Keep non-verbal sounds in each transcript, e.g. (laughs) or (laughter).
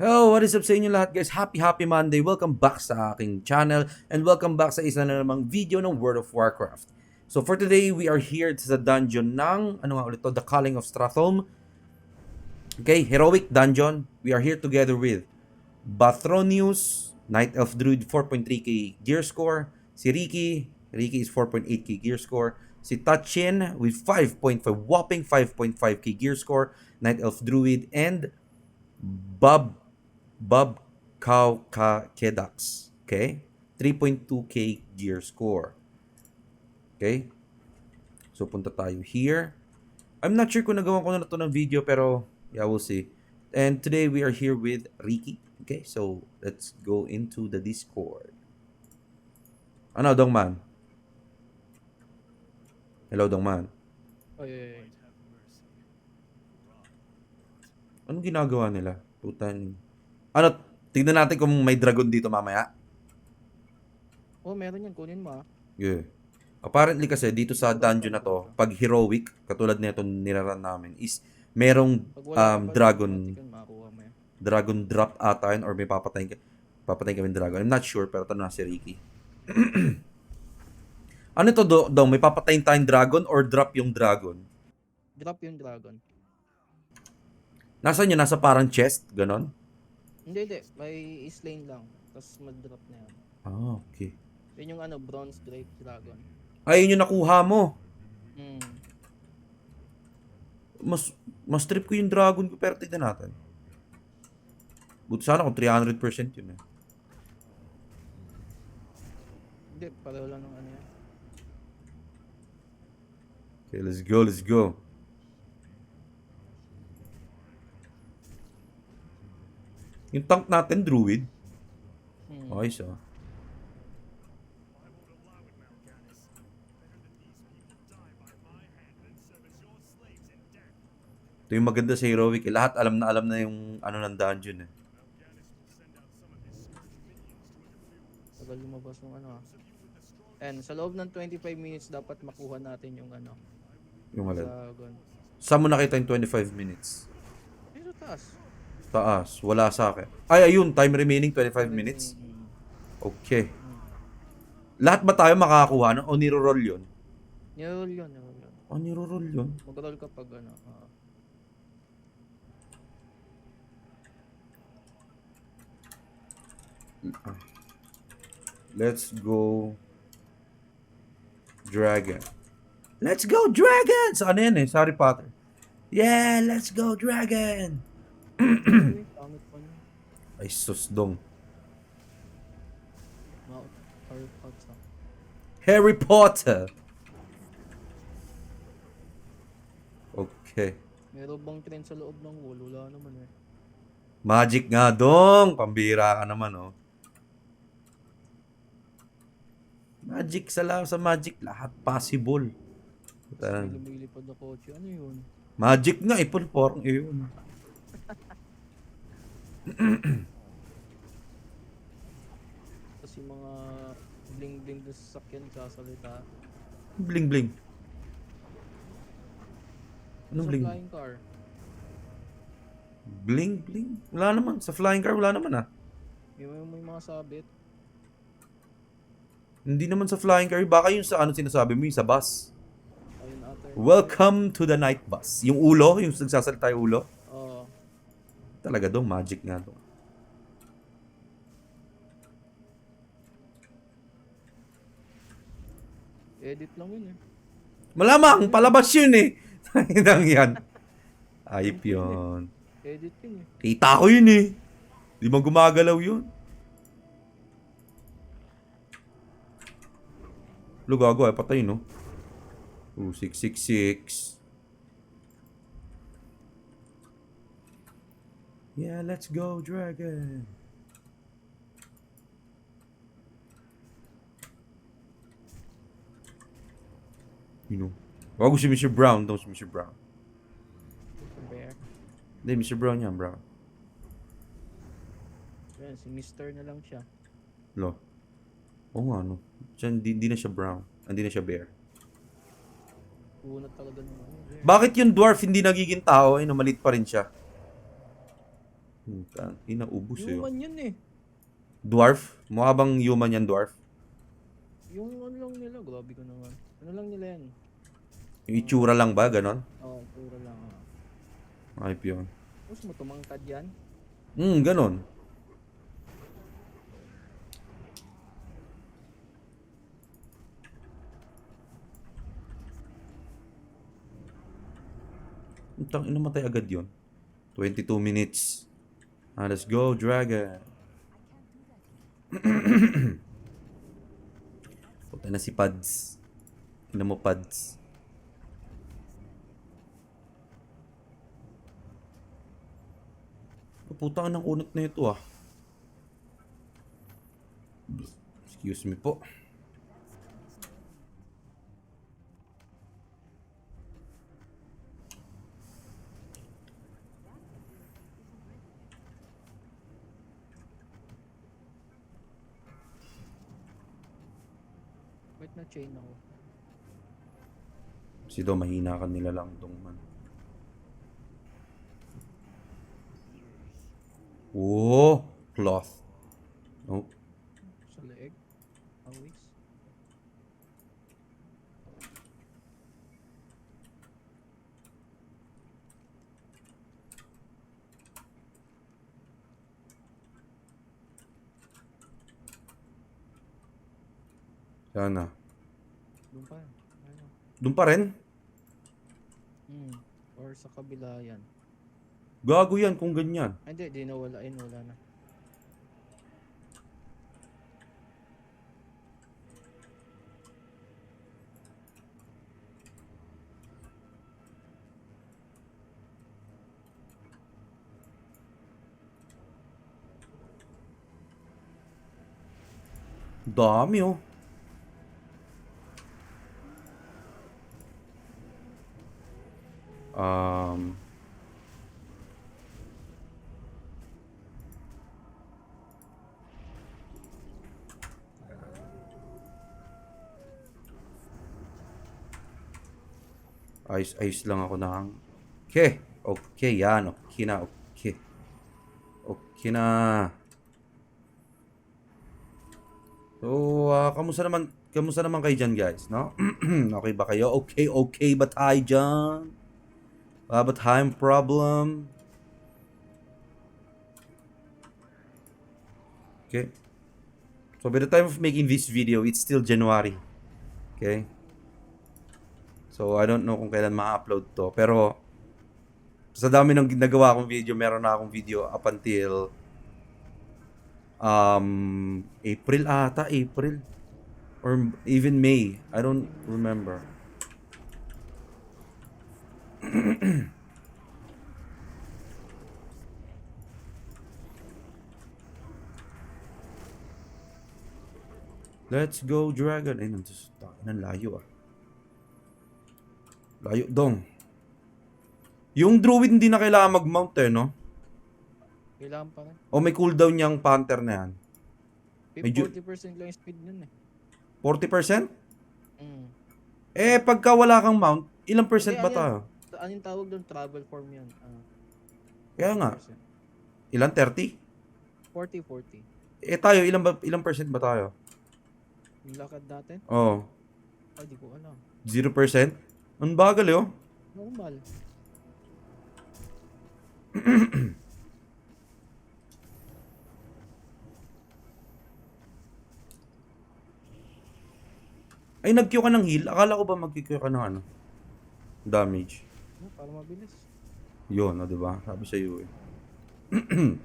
Hello, what is up sa inyo lahat guys? Happy happy Monday. Welcome back sa aking channel and welcome back sa isa na namang video ng World of Warcraft. So for today, we are here sa dungeon ng, ano nga ulit to, The Calling of Stratholme. Okay, Heroic Dungeon. We are here together with Bathronius, Night Elf Druid 4.3k gear score. Si Ricky, Ricky is 4.8k gear score. Si Tachin with 5.5, whopping 5.5k gear score. Night Elf Druid and Bob Bob Cow Ka Kedax. Okay? 3.2k gear score. Okay? So punta tayo here. I'm not sure kung nagawa ko na to ng video pero yeah, we'll see. And today we are here with Ricky. Okay? So let's go into the Discord. Ano, Dongman? Hello, Dongman. Oy, oy, oy. Anong ginagawa nila? Putan. Ano, tignan natin kung may dragon dito mamaya. Oh, meron yan. Kunin mo ah. Yeah. Apparently kasi dito sa dungeon na to, pag heroic, katulad nito niraran namin, is merong um, dragon dragon drop ata yun or may papatayin ka papatayin kami dragon. I'm not sure pero tanong na si Ricky. (clears throat) ano to do, daw? May papatayin tayong dragon or drop yung dragon? Drop yung dragon. Nasaan yun? Nasa parang chest? Ganon? Hindi, hindi. May slain lang. Tapos mag-drop na yan. Ah, okay. Yun yung ano, bronze great dragon. Ayun yung nakuha mo. Hmm. mas mas trip ko yung dragon ko pero tignan natin. Buti sana kung 300% yun eh. Hindi, pareho lang ng ano yan. Okay, let's go, let's go. Yung tank natin, druid. Hmm. Ayos ah. Ito yung maganda sa Heroic. eh. Lahat alam na alam na yung ano ng dungeon eh. Tagal lumabas ng ano ah. And sa loob ng 25 minutes dapat makuha natin yung ano, Yung alin. dragon. Saan mo nakita yung 25 minutes? Dito taas. Taas. Wala sa akin. Ay, ayun. Time remaining 25 minutes. Okay. Lahat ba tayo makakakuha nun? O niro-roll yun? Niroll yun, niroll yun. O niro-roll yun? Mag-roll ka pag ano. ah. Let's go Dragon. Let's go Dragon! Sa ano yan eh? Sa Harry Potter. Yeah, let's go Dragon! Ay, susdong. Mount Harry Potter. Harry Potter! Okay. Meron bang trend sa loob ng wall? Wala naman eh. Magic nga dong! Pambira ka naman oh. Magic sa la sa magic lahat possible. Parang, lumilipad na kotse. Ano yun? magic nga ipon parang iyon. Yung mga bling-bling doon sa sakyan sasalita. Bling bling. Anong sa bling? flying car. Bling bling? Wala naman. Sa flying car wala naman ah. May, may, mga sabit. Hindi naman sa flying car. Baka yung sa ano sinasabi mo, yung sa bus. Ayun. Welcome to the night bus. Yung ulo, yung nagsasalita yung ulo. Talaga daw, magic nga daw. Edit lang yun eh. Malamang, palabas yun eh. (laughs) Nang yan. Ayip yun. Edit yun eh. Kita ko yun eh. Di ba gumagalaw yun? Lugago ay patay no. 2666. Yeah, let's go dragon. You know. Gago si Mr. Brown, daw si Mr. Brown. Bear. Hindi, Mr. Brown yan, Brown. Ayan, si Mister na lang siya. Lo. Oo nga, no. Diyan, di, di na siya brown. Hindi na siya bear. Unat talaga bear. Bakit yung dwarf hindi nagiging tao? Ay, no, malit pa rin siya. Puta, inaubos eh. oh. Human yun eh. Dwarf? Mukha bang human yan, dwarf? Yung ano lang nila, grabe ko naman. Ano lang nila yan? Yung itsura lang ba, ganon? Oo, oh, puro lang. ah. Hype yun. Gusto mo tumangkad yan? Hmm, ganon. Utang ina matay agad yun. 22 minutes. Ah, let's go, Dragon. (clears throat) Puta na si Pads. Ina mo, Pads. Putang ng unat na ito ah. Excuse me po. Wait na chain ako. Si Do, mahina ka nila lang tong man. Oh, cloth. Oh, Sa leeg. Always. sana. Doon pa. Rin? Hmm. Or sa kabila yan. Gago yan kung ganyan. Ay, hindi. Di nawala. Ayun, wala na. Dami oh. Um, ayos, ayos lang ako ng... Okay. Okay, yan. Okay na. Okay. Okay na. So, ah, kamusta naman, kamusta naman kayo dyan, guys, no? (clears throat) okay ba kayo? Okay, okay ba tayo dyan? Wala ba tayong problem? Okay. So, by the time of making this video, it's still January. Okay? So, I don't know kung kailan ma-upload to. Pero, sa dami ng ginagawa kong video, meron na akong video up until um April ata, April or even May. I don't remember. (clears throat) Let's go dragon. Ay, nandiyan ng layo ah. Layo dong. Yung druid hindi na kailangan mag-mount eh, no? Kailangan pa rin. O may cooldown niyang panther na yan. Medyo- 40% lang yung speed nun eh. 40%? Mm. Eh, pagka wala kang mount, ilang percent Hindi, ba ano tayo? Anong tawag doon? Travel form yan. Ah, Kaya nga, percent. ilan? 30? 40, 40. Eh tayo, ilang, ba, ilang percent ba tayo? Yung lakad natin? Oh, Ay, di ko alam. 0%? Ang bagal eh, oh. Normal. (clears throat) Ay, nag-Q ka ng heal? Akala ko ba mag-Q ka ng ano? Damage. Ah, para mabilis. Yun, oh, di ba? Sabi sa iyo eh. (clears throat)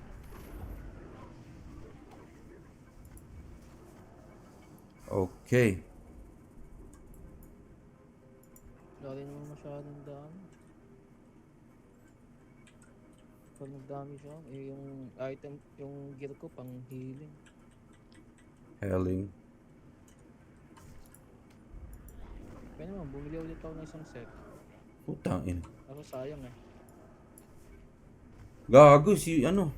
okay. Rin naman masyadong dami. Pag nagdami siya, eh, yung item, yung gear ko pang healing. Helling. Kaya naman, bumili ulit ako ng isang set. Putang ina. Ako sayang eh. Gago si ano.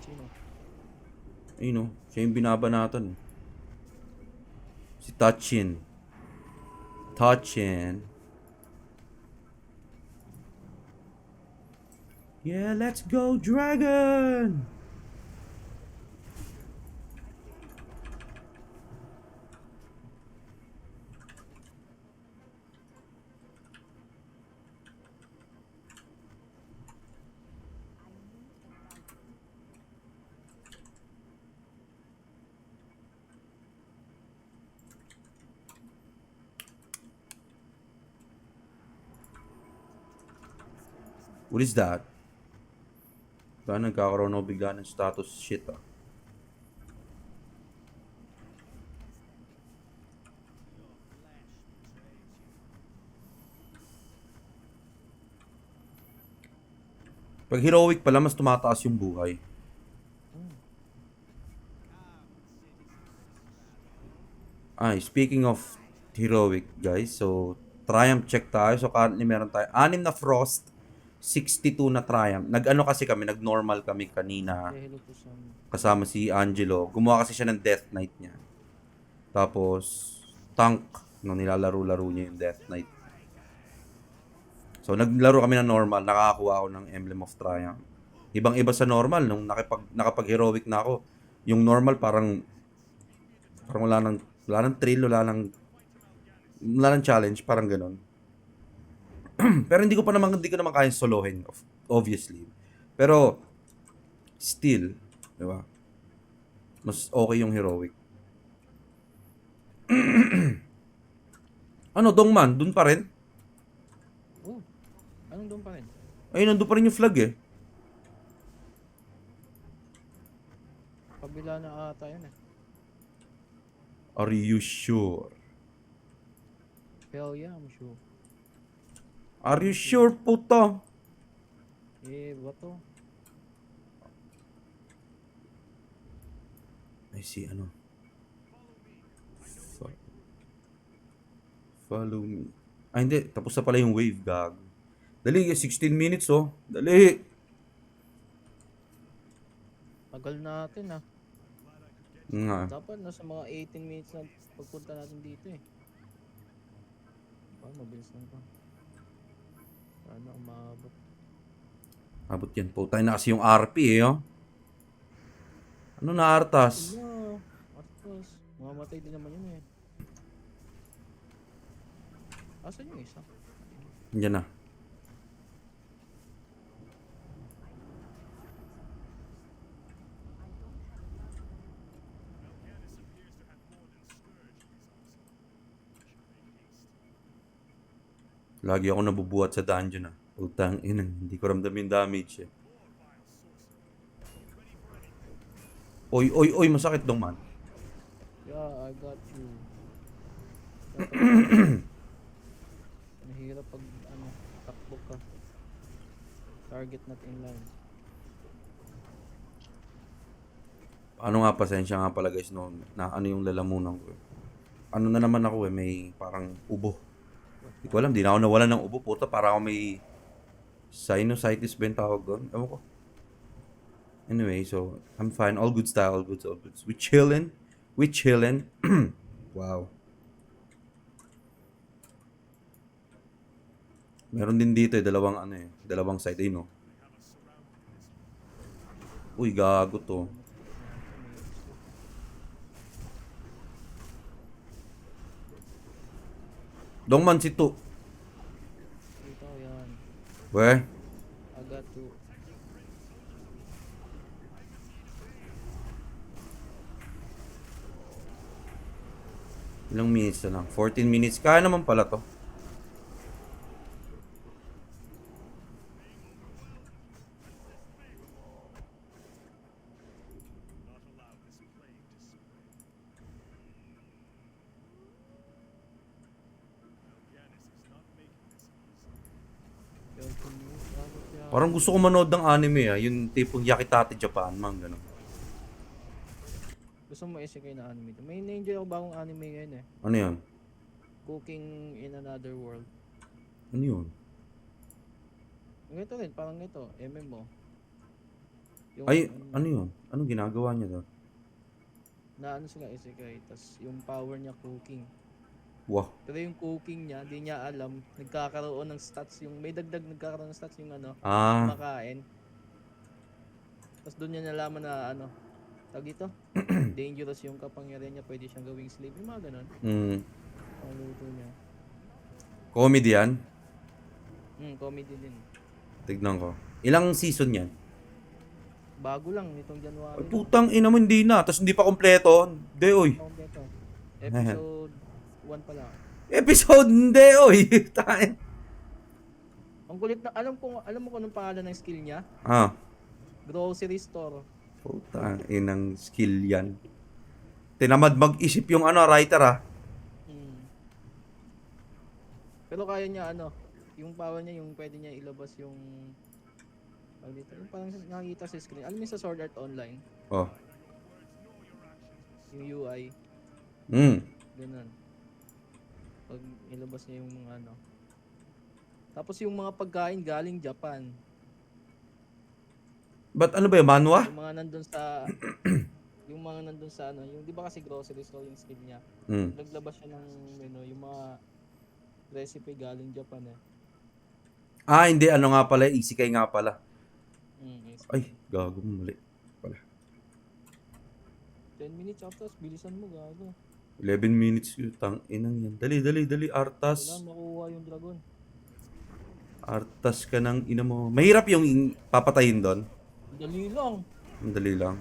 Sino? Ayun oh. Siya yung binabanatan. eh. Si Tachin. Tachin. Yeah, let's go, dragon! What is that? Ba, nagkakaroon ako bigla ng status shit ah. Pag heroic pala, mas tumataas yung buhay. Ay, speaking of heroic, guys, so Triumph check tayo. So currently meron tayo anim na Frost, 62 na Triumph. Nag-ano kasi kami, nag-normal kami kanina kasama si Angelo. Gumawa kasi siya ng Death Knight niya. Tapos, tank, no, nilalaro-laro niya yung Death Knight. So, naglaro kami ng normal. Nakakakuha ako ng Emblem of Triumph. Ibang-iba sa normal. Nung nakipag, nakapag-heroic na ako, yung normal parang, parang wala nang, wala nang thrill, wala nang, wala nang challenge, parang ganun. (clears throat) Pero hindi ko pa naman, hindi ko naman kaya solohin, obviously. Pero, still, di ba? Mas okay yung heroic. (clears throat) ano, Dongman, dun pa rin? Oh, anong doon pa rin? Ay, nandun pa rin yung flag eh. Kabila na ata yun eh. Are you sure? Hell yeah, I'm sure. Are you sure, puto? Eh, bato. I see, ano? Fo- Follow me. Ah, hindi. Tapos na pala yung wave, gag. Dali, 16 minutes, oh. Dali. Tagal natin ah. Nga. Dapat nasa mga 18 minutes na pagpunta natin dito eh. Ba, mabilis lang pa. Sana umabot. Abot yan. Puta na kasi yung RP, eh, oh. Ano na artas? Ano? Atlas. Mamamatay din naman yun eh. Asan yung isa? Yan na. Lagi ako nabubuhat sa dungeon ah. Utang ina, hindi ko ramdam yung damage eh. Oy, oy, oy, masakit dong man. Yeah, I got you. (clears throat) Nahirap pag ano, takbo ka. Target not in line. Ano nga, pasensya nga pala guys, no, na ano yung lalamunan ko eh. Ano na naman ako eh, may parang ubo. Hindi ko alam, di na ako nawalan ng ubo. Puta, para ako may sinusitis ba yung tawag doon? Ewan ko. Anyway, so, I'm fine. All good style, all good, all good. We chillin'. We chillin'. (clears throat) wow. Meron din dito eh, dalawang ano eh, dalawang side eh, no? Uy, gago to. Dongman si Tu. Dito yan. Weh, I got you. ilang minutes na lang? 14 minutes. Kaya naman pala to. Yan, tumulong. Dapat yan. Parang gusto ko manood ng anime ah. Yung tipong Yakitate Japan, man, ganun. Gusto mo isekay na anime. May na-enjoy ako bagong anime ngayon eh. Ano yun? Cooking in Another World. Ano yun? Ito rin, parang ito, MMO. Yung, Ay, ano yun? Anong ginagawa niya doon? Na ano sila isekay, tas yung power niya cooking. Wow. Pero yung cooking niya, di niya alam, nagkakaroon ng stats yung, may dagdag nagkakaroon ng stats yung ano, Ah, makain. Tapos doon niya nalaman na ano, tag ito, (clears throat) dangerous yung kapangyarihan niya, pwede siyang gawing slave. Yung mga ganun, mm, ang luto niya. comedy yan. Hmm, comedy din. Tignan ko. Ilang season yan? Bago lang nitong January. Ay, putang ina mo, hindi na. Tapos hindi pa kompleto. Hindi, oy. Dito. Episode 1 pa lang. Episode, hindi, oy. (laughs) Tayo. Ang kulit na, alam ko, alam mo kung anong pangalan ng skill niya? ah, Grocery store. putang inang skill yan. Tinamad mag-isip yung ano, writer ah. Hmm. Pero kaya niya ano, yung power niya, yung pwede niya ilabas yung tawag dito, yung parang nakikita sa screen. Alam mo sa Sword Art Online, Oh. yung UI, Mm. ganun. Pag ilabas niya yung mga ano. Tapos yung mga pagkain galing Japan. But ano ba yung manwa? Yung mga nandun sa (clears throat) yung mga nandun sa ano, yung 'di ba kasi grocery store yung skill niya. Mm. Naglabas siya ng menu, yung mga recipe galing Japan eh. Ah, hindi. Ano nga pala? Isikay nga pala. Mm, yes. Ay, gago mali. 10 minutes after, bilisan mo gago. 11 minutes yun. Tang inang yan. Dali, dali, dali. Artas. Kailangan makuha yung dragon. Artas ka ng ina mo. Mahirap yung in- papatayin doon. Dali lang. Ang dali lang.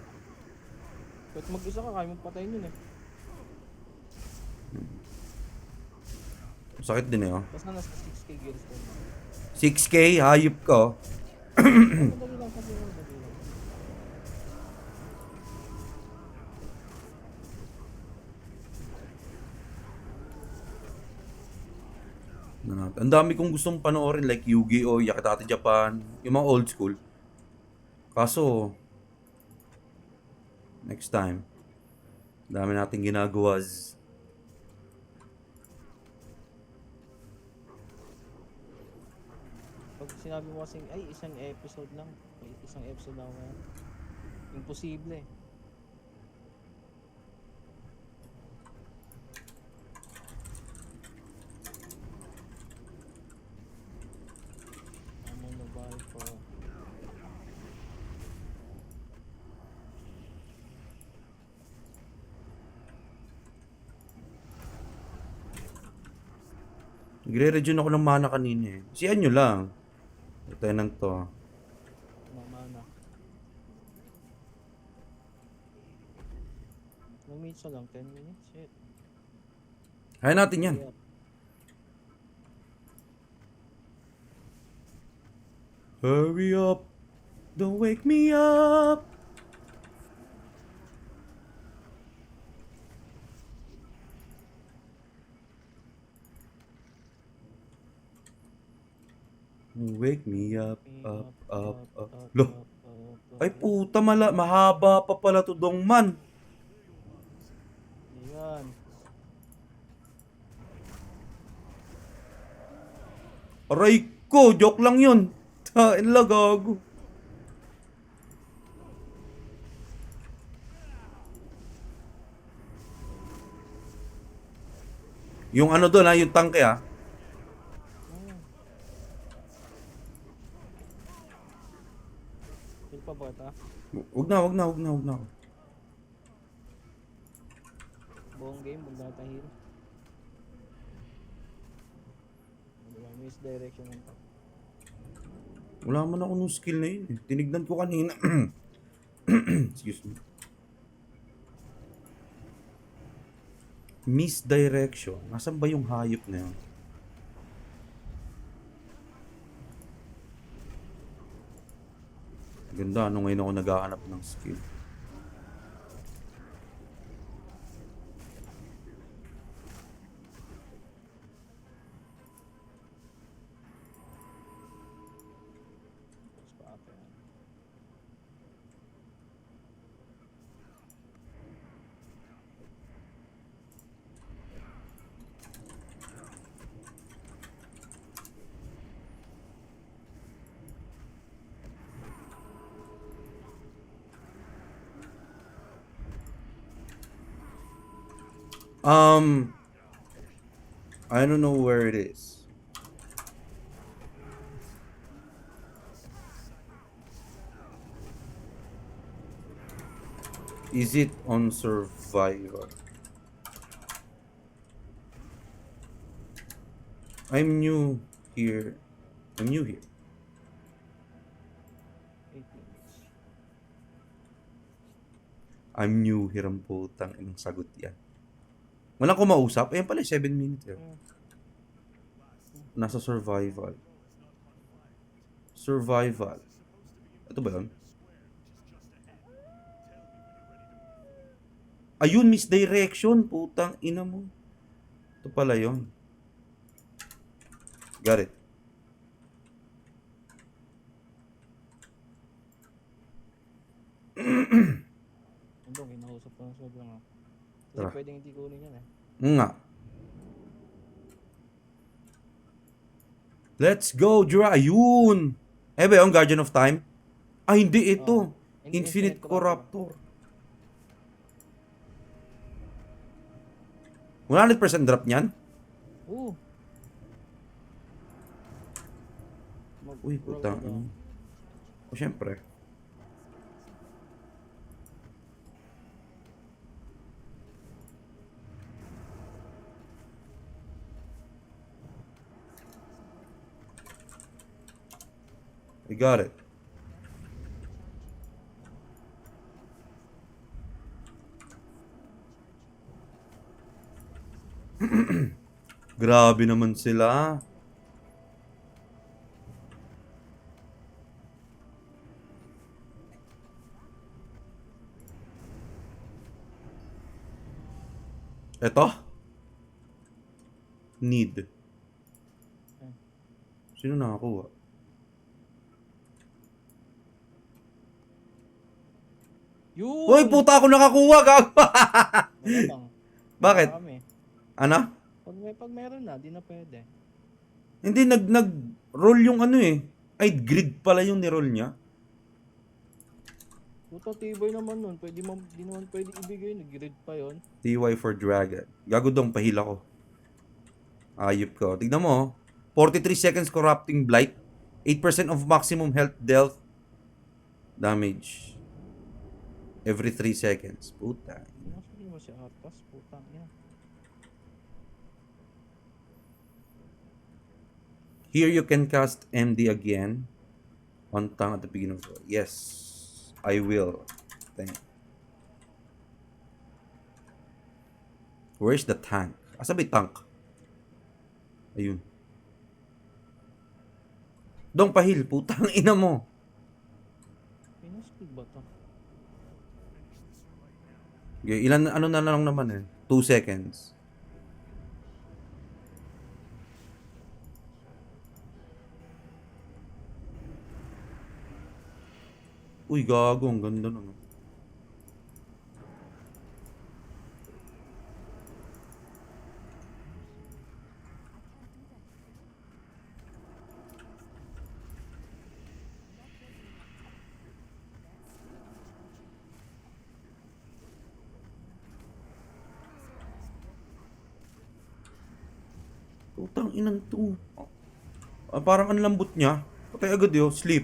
Kahit mag-isa ka, kaya mong patayin yun eh. Sakit din eh, oh. Basta nasa 6k gears ko. 6K, hayop ko. (clears throat) Dali lang, kasi lang, dali lang. Ano natin. Ang dami kong gustong panoorin like Yu-Gi-Oh, Yakitate Japan, yung mga old school. Kaso, next time, dami nating ginagawa. Pag sinabi mo kasing, ay, isang episode lang. Isang episode lang ngayon. Imposible eh. I'm on the ball for... Nagre-review ako ng mana kanina eh. Siyan nyo lang. Yan to. Mamana. Ilang minutes na lang? 10 minutes? Shit. Kaya natin yan. Kaya, Hurry up. Don't wake me up. Wake me up, up, up, up. Loh, ay puta mala, mahaba pa pala to dong man. Ayan. Aray ko, joke lang yun. Tain la gago. Yung ano doon ha, yung tangke ha. Ayan. Feel pa ba ito? Wag na, wag na, wag na, wag na. Buong game, bunda tahil. Diba, misdirection ng tao. Wala man ako nung skill na yun. eh. Tinignan ko kanina. (clears throat) Excuse me. Misdirection. Nasaan ba yung hayop na yun? Ganda, ano ngayon ako naghahanap ng skill. Um, I don't know where it is. Is it on survivor? I'm new here. I'm new here. I'm new here ang putang inang sagot yan. Walang kumausap. Ayan pala, 7 minutes. Eh. Hmm. Nasa survival. Survival. Ito ba yun? Ayun, misdirection. Putang ina mo. Ito pala yun. Got it. Ano, kinausap ko ng sobrang ah. Kasi Tara. pwedeng hindi kunin yan eh. Nga. Let's go, Jura. Ayun. Eh ba yung Guardian of Time? Ah, hindi ito. Hindi, Infinite Infinite Corruptor. Corruptor. 100% drop niyan? Oo. Uy, ina. O, syempre. We got it. (clears throat) Grabe naman sila. Eto? Need. Sino nakakuha? Yun! Uy, puta ako nakakuha, gago! (laughs) Bakit? Ano? Pag, may, pag meron na, di na pwede. Hindi, nag, nag-roll yung ano eh. Ay, grid pala yung ni-roll niya. Puta, tibay naman nun. Pwede mo, di naman pwede ibigay. Nag-grid pa yon. TY for Dragon. Gago dong, pahila ko. Ayop ko. Tignan mo, oh. 43 seconds corrupting blight. 8% of maximum health dealt damage. Every 3 seconds. Puta. Nasaan mo si Artas? Putang yan. Here you can cast MD again on Tang at the beginning of the Yes, I will. Thank. Where's the tank? Asa ba tank? Ayun. Dong pahil, putang ina mo. Pinaskid ba to? Ilan, ano na lang naman eh. 2 seconds. Uy, gago. Ang ganda nun. ah. Putang inan to. Ah, parang ang lambot niya. Patay agad yun. Sleep.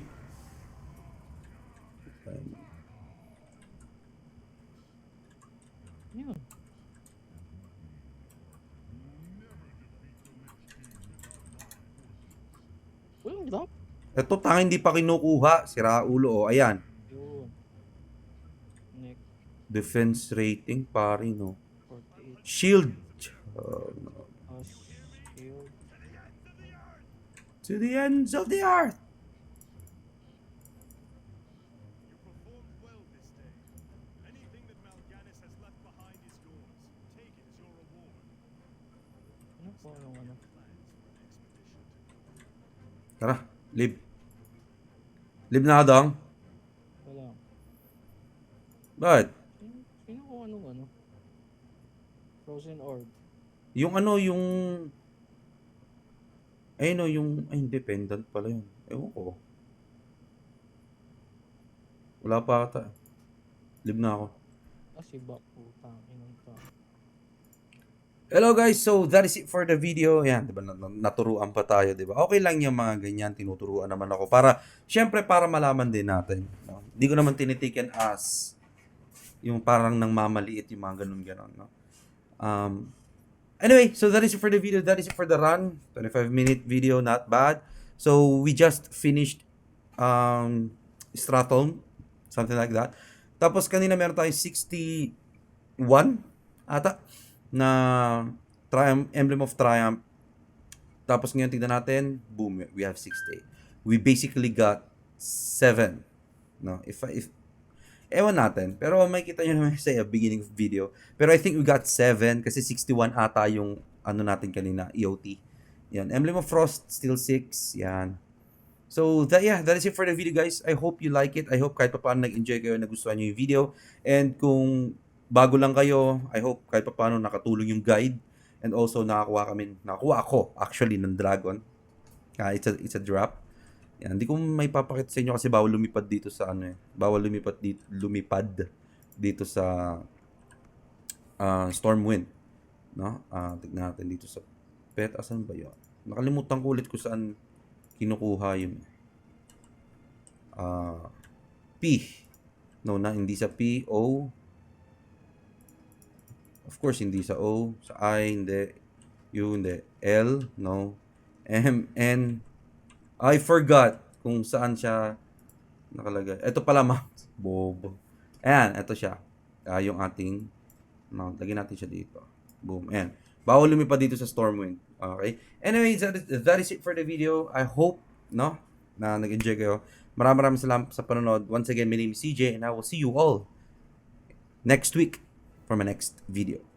Yun. Walang drop? Ito tanga hindi pa kinukuha. Sira ulo. Oh. Ayan. Defense rating. Pari no. 48. Shield. Uh, As shield. To the ends of the earth. performed well this day. Anything that Mal'Ganis has left behind is yours. Take it as your reward. Tara. Live. Live na dong. Wala. Bakit? Sino, kung anong ano? Frozen Orb. Yung ano, yung... Ay no, yung... Ay, independent pala yun. Ewan ko. Wala pa ata. Live na ako. Ah, si Bak. Putang inang. Hello guys, so that is it for the video. Yan, 'di ba? na- na- Naturuan pa tayo, 'di ba? Okay lang yung mga ganyan, tinuturuan naman ako para syempre para malaman din natin, no? Hindi ko naman tinitiken as yung parang nang mamaliit yung mga ganun ganon, no? Um Anyway, so that is it for the video. That is it for the run. 25 minute video, not bad. So we just finished um Stratholm, something like that. Tapos kanina meron tayong 61 ata na Triumph, Emblem of Triumph. Tapos ngayon tignan natin, boom, we have 68. We basically got 7. No, if if ewan natin, pero makikita nyo naman (laughs) sa beginning of video. Pero I think we got 7 kasi 61 ata yung ano natin kanina, EOT. Yan, Emblem of Frost still 6, yan. So, that, yeah, that is it for the video, guys. I hope you like it. I hope kahit pa paano nag-enjoy kayo, nagustuhan nyo yung video. And kung bago lang kayo, I hope kahit pa paano nakatulong yung guide. And also, nakakuha kami, nakakuha ako, actually, ng dragon. Ah, it's, a, it's a drop. Yan, hindi ko may papakita sa inyo kasi bawal lumipad dito sa ano eh. Bawal lumipad dito, lumipad dito sa ah, Stormwind. No? Ah, tignan natin dito sa pet. Asan ba yun? Nakalimutan ko ulit kung saan kinukuha yung ah P. No, na hindi sa P, O. Of course, hindi sa O. Sa I, hindi. U, hindi. L, no. M, N. I forgot kung saan siya nakalagay. Ito pala, mount. Bob. Ayan, ito siya. Ah, yung ating mount. Lagyan natin siya dito. Boom. Ayan. Bawal lumipad dito sa Stormwind. Okay? Anyway, that is, that is it for the video. I hope, no, na nag-enjoy kayo. Maraming maraming salamat sa panonood. Once again, my name is CJ and I will see you all next week for my next video.